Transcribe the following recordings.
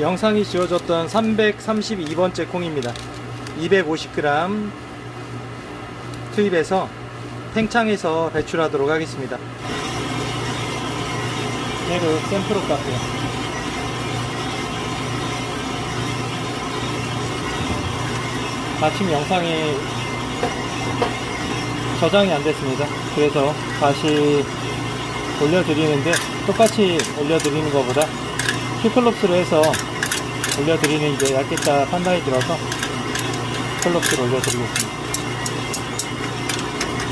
영상이 지워졌던 332번째 콩입니다. 250g 투입해서 탱창에서 배출하도록 하겠습니다. 얘를 샘플로 깎고요. 마침 영상이 저장이 안 됐습니다. 그래서 다시 올려드리는데 똑같이 올려드리는 것보다 큐클롭스로 해서 올려드리는 게 얇겠다 판단이 들어서 큐클롭스로 올려드리겠습니다.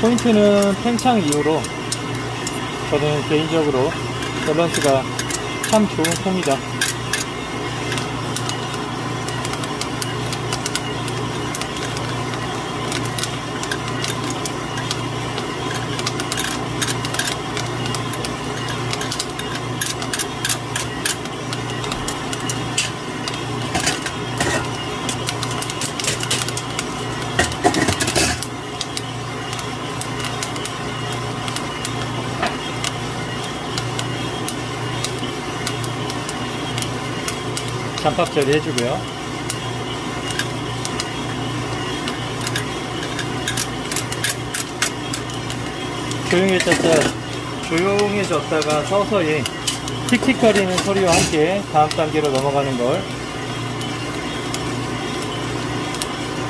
포인트는 팽창 이후로 저는 개인적으로 밸런스가 참 좋은 콩이다. 잠밥 처리 해주고요. 조용해졌다, 조용해졌다가 서서히 틱틱거리는 소리와 함께 다음 단계로 넘어가는 걸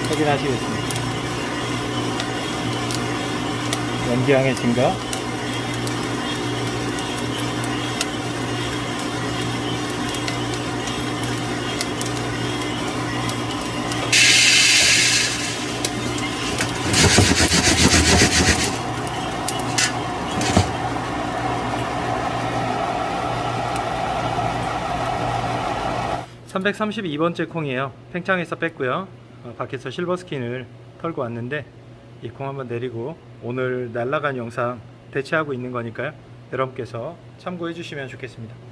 확인하시겠습니다. 연기량의 증가, 332번째 콩이에요. 팽창해서 뺐고요. 어, 밖에서 실버 스킨을 털고 왔는데 이 콩 한번 내리고 오늘 날라간 영상 대체하고 있는 거니까요. 여러분께서 참고해 주시면 좋겠습니다.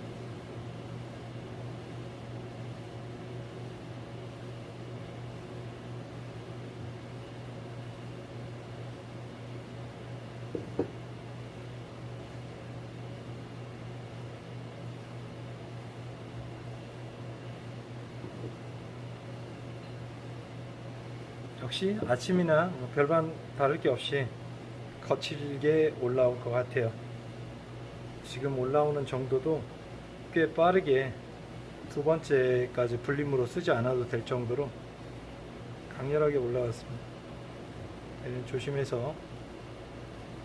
역시 아침이나 뭐 별반 다를 게 없이 거칠게 올라올 것 같아요. 지금 올라오는 정도도 꽤 빠르게 두 번째까지 분림으로 쓰지 않아도 될 정도로 강렬하게 올라왔습니다. 얘는 조심해서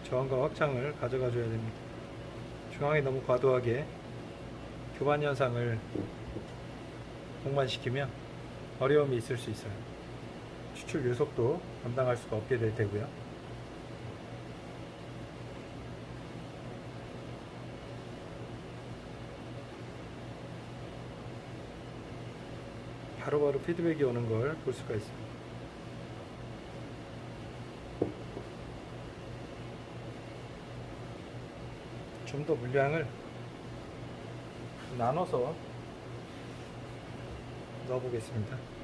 저항과 확장을 가져가 줘야 됩니다. 중앙에 너무 과도하게 교반 현상을 동반시키면 어려움이 있을 수 있어요. 추출 유속도 감당할 수가 없게 될 테고요. 바로 바로 피드백이 오는 걸 볼 수가 있습니다. 좀 더 물량을 나눠서 넣어보겠습니다.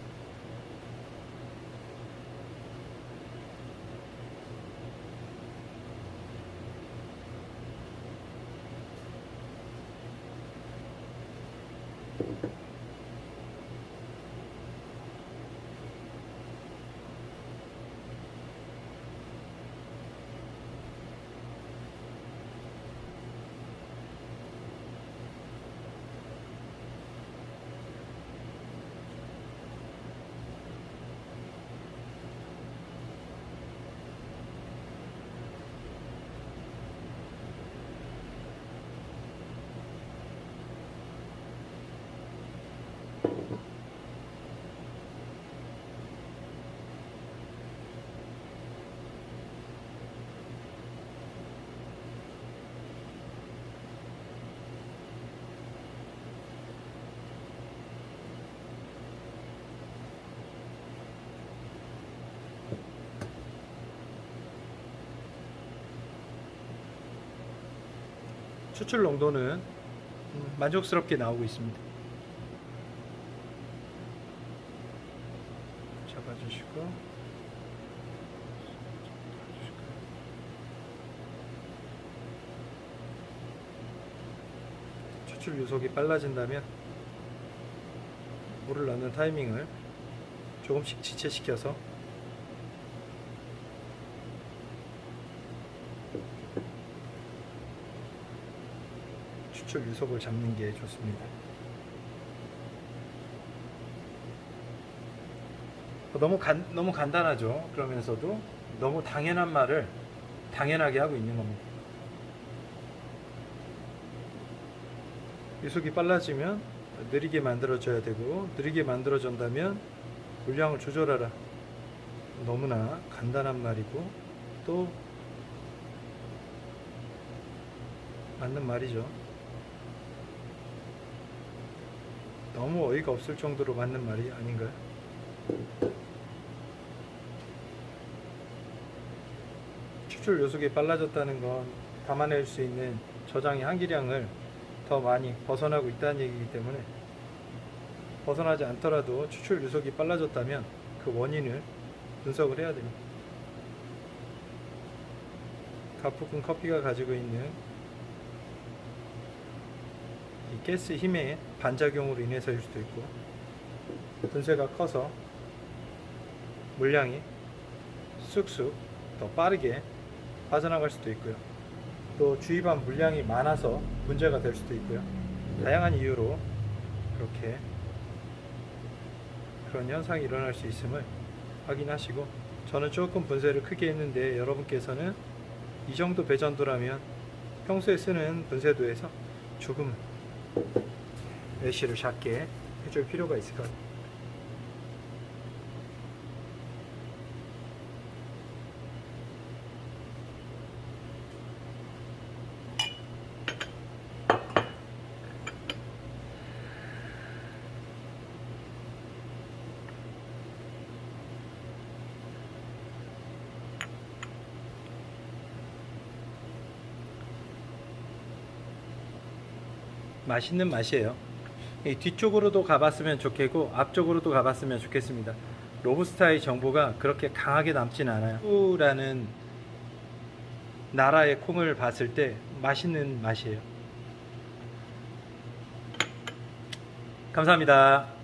추출 농도는 음, 만족스럽게 나오고 있습니다. 잡아주시고 추출 유속이 빨라진다면 물을 넣는 타이밍을 조금씩 지체시켜서 추출 유속을 잡는 게 좋습니다. 너무 간, 너무 간단하죠. 그러면서도 너무 당연한 말을 당연하게 하고 있는 겁니다. 유속이 빨라지면 느리게 만들어줘야 되고 느리게 만들어준다면 물량을 조절하라. 너무나 간단한 말이고 또 맞는 말이죠. 너무 어이가 없을 정도로 맞는 말이 아닌가요? 추출 요속이 빨라졌다는 건 담아낼 수 있는 저장의 한기량을 더 많이 벗어나고 있다는 얘기이기 때문에 벗어나지 않더라도 추출 요속이 빨라졌다면 그 원인을 분석을 해야 됩니다. 가푸군 커피가 가지고 있는 이 가스 힘의 반작용으로 인해서일 수도 있고 분쇄가 커서 물량이 쑥쑥 더 빠르게 빠져나갈 수도 있고요. 또 주입한 물량이 많아서 문제가 될 수도 있고요. 다양한 이유로 그렇게 그런 현상이 일어날 수 있음을 확인하시고 저는 조금 분쇄를 크게 했는데 여러분께서는 이 정도 배전도라면 평소에 쓰는 분쇄도에서 조금 메쉬를 작게 해줄 필요가 있을 것 같아요. 맛있는 맛이에요. 이 뒤쪽으로도 가봤으면 좋겠고 앞쪽으로도 가봤으면 좋겠습니다. 로브스타의 정보가 그렇게 강하게 남진 않아요. 라는 나라의 콩을 봤을 때 맛있는 맛이에요. 감사합니다.